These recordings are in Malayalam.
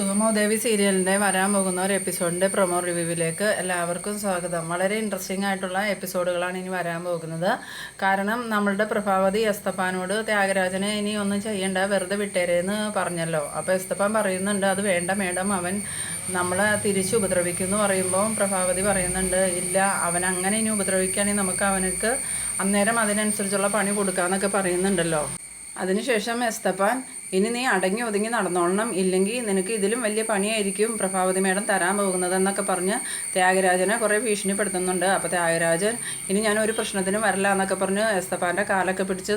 സുഗമോദേവി സീരിയലിന്റെ വരാൻ പോകുന്ന ഒരു എപ്പിസോഡിന്റെ പ്രൊമോ റിവ്യൂവിലേക്ക് എല്ലാവർക്കും സ്വാഗതം. വളരെ ഇൻട്രസ്റ്റിംഗ് ആയിട്ടുള്ള എപ്പിസോഡുകളാണ് ഇനി വരാൻ പോകുന്നത്. കാരണം നമ്മളുടെ പ്രഭാവതി എസ്തപ്പാനോട് ത്യാഗരാജനെ ഇനി ഒന്നും ചെയ്യണ്ട വെറുതെ വിട്ടേരെന്ന് പറഞ്ഞല്ലോ. അപ്പോൾ എസ്തപ്പാൻ പറയുന്നുണ്ട് അത് വേണ്ട മേഡം. അവൻ നമ്മളെ തിരിച്ചു ഉപദ്രവിക്കുന്നു പറയുമ്പോൾ പ്രഭാവതി പറയുന്നുണ്ട് ഇല്ല അവൻ അങ്ങനെ ഇനി ഉപദ്രവിക്കുകയാണെങ്കിൽ നമുക്ക് അവനക്ക് അന്നേരം അതിനനുസരിച്ചുള്ള പണി കൊടുക്കാമെന്നൊക്കെ പറയുന്നുണ്ടല്ലോ. അതിനുശേഷം എസ്തപ്പാൻ ഇനി നീ അടങ്ങി ഒതുങ്ങി നടന്നോളണം. ഇല്ലെങ്കിൽ നിനക്ക് ഇതിലും വലിയ പണിയായിരിക്കും പ്രഭാവതി മേഡം തരാൻ പോകുന്നത് എന്നൊക്കെ പറഞ്ഞ് ത്യാഗരാജനെ കുറേ ഭീഷണിപ്പെടുത്തുന്നുണ്ട്. അപ്പോൾ ത്യാഗരാജൻ ഇനി ഞാൻ ഒരു പ്രശ്നത്തിനും വരില്ല എന്നൊക്കെ പറഞ്ഞ് എസ്തപ്പാന്റെ കാലൊക്കെ പിടിച്ച്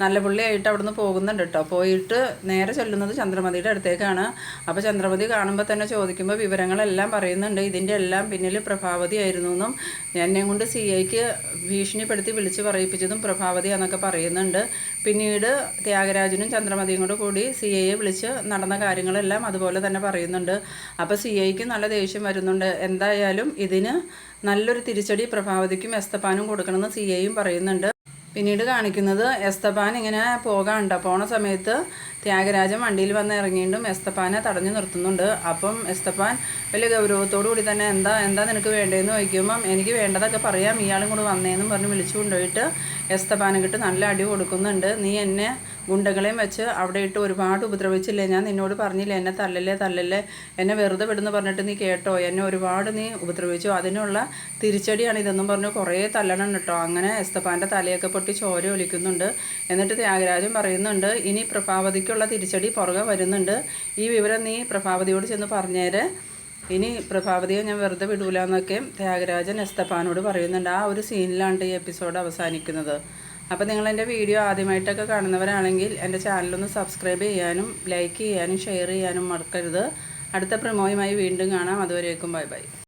നല്ല പുള്ളിയായിട്ട് അവിടുന്ന് പോകുന്നുണ്ട് കേട്ടോ പോയിട്ട് നേരെ ചെല്ലുന്നത് ചന്ദ്രമതിയുടെ അടുത്തേക്കാണ്. അപ്പോൾ ചന്ദ്രമതി കാണുമ്പോൾ തന്നെ ചോദിക്കുമ്പോൾ വിവരങ്ങളെല്ലാം പറയുന്നുണ്ട്. ഇതിന്റെ എല്ലാം പിന്നിൽ പ്രഭാവതി ആയിരുന്നു എന്നും എന്നെ കൊണ്ട് സി ഐക്ക് ഭീഷണിപ്പെടുത്തി വിളിച്ച് പറയിപ്പിച്ചതും പ്രഭാവതി എന്നൊക്കെ പറയുന്നുണ്ട്. പിന്നീട് ത്യാഗരാജനും ചന്ദ്രമതിയും കൂടെ കൂടി സി ഐയെ വിളിച്ച് നടന്ന കാര്യങ്ങളെല്ലാം അതുപോലെ തന്നെ പറയുന്നുണ്ട്. അപ്പോൾ സി ഐക്ക് നല്ല ദേഷ്യം വരുന്നുണ്ട്. എന്തായാലും ഇതിന് നല്ലൊരു തിരിച്ചടി പ്രഭാവതിക്കും എസ്തപ്പാനും കൊടുക്കണമെന്ന് സി ഐയും പറയുന്നുണ്ട്. പിന്നീട് കാണിക്കുന്നത് എസ്തപ്പാൻ ഇങ്ങനെ പോകാണ്ട. പോണ സമയത്ത് ത്യാഗരാജൻ വണ്ടിയിൽ വന്ന് ഇറങ്ങിയിട്ടും എസ്തപ്പാനെ തടഞ്ഞു നിർത്തുന്നുണ്ട്. അപ്പം എസ്തപ്പാൻ വലിയ ഗൗരവത്തോടു കൂടി തന്നെ എന്താ എന്താ നിനക്ക് വേണ്ടതെന്ന് ചോദിക്കുമ്പം എനിക്ക് വേണ്ടതൊക്കെ പറയാം. ഇയാളും കൂടെ വന്നേന്നും പറഞ്ഞ് വിളിച്ചു കൊണ്ടുപോയിട്ട് എസ്തപ്പാനെ കിട്ട് നല്ല അടി കൊടുക്കുന്നുണ്ട്. നീ എന്നെ ഗുണ്ടകളെയും വെച്ച് അവിടെ ഇട്ട് ഒരുപാട് ഉപദ്രവിച്ചില്ലേ? ഞാൻ നിന്നോട് പറഞ്ഞില്ലേ എന്നെ തല്ലല്ലേ തല്ലല്ലേ എന്നെ വെറുതെ വിടുന്ന് പറഞ്ഞിട്ട് നീ കേട്ടോ എന്നെ ഒരുപാട് നീ ഉപദ്രവിച്ചു. അതിനുള്ള തിരിച്ചടിയാണ് ഇതെന്നും പറഞ്ഞു കുറേ തല്ലണം കേട്ടോ. അങ്ങനെ എസ്തപ്പാന്റെ തലയൊക്കെ പൊട്ടി ചോര ഒലിക്കുന്നുണ്ട്. എന്നിട്ട് ത്യാഗരാജൻ പറയുന്നുണ്ട് ഇനി പ്രഭാവതിക്കുള്ള തിരിച്ചടി പുറകെ വരുന്നുണ്ട്. ഈ വിവരം നീ പ്രഭാവതിയോട് ചെന്ന് പറഞ്ഞേരെ. ഇനി പ്രഭാവതിയെ ഞാൻ വെറുതെ വിടൂല എന്നൊക്കെ ത്യാഗരാജൻ എസ്തപ്പാനോട് പറയുന്നുണ്ട്. ആ ഒരു സീനിലാണ് ഈ എപ്പിസോഡ് അവസാനിക്കുന്നത്. അപ്പോൾ നിങ്ങൾ എന്റെ വീഡിയോ ആദ്യമായിട്ടൊക്കെ കാണുന്നവരാണെങ്കിൽ എന്റെ ചാനലൊന്ന് സബ്സ്ക്രൈബ് ചെയ്യാനും ലൈക്ക് ചെയ്യാനും ഷെയർ ചെയ്യാനും മറക്കരുത്. അടുത്ത പ്രമോയുമായി വീണ്ടും കാണാം. അതുവരേക്കും ബൈ ബൈ.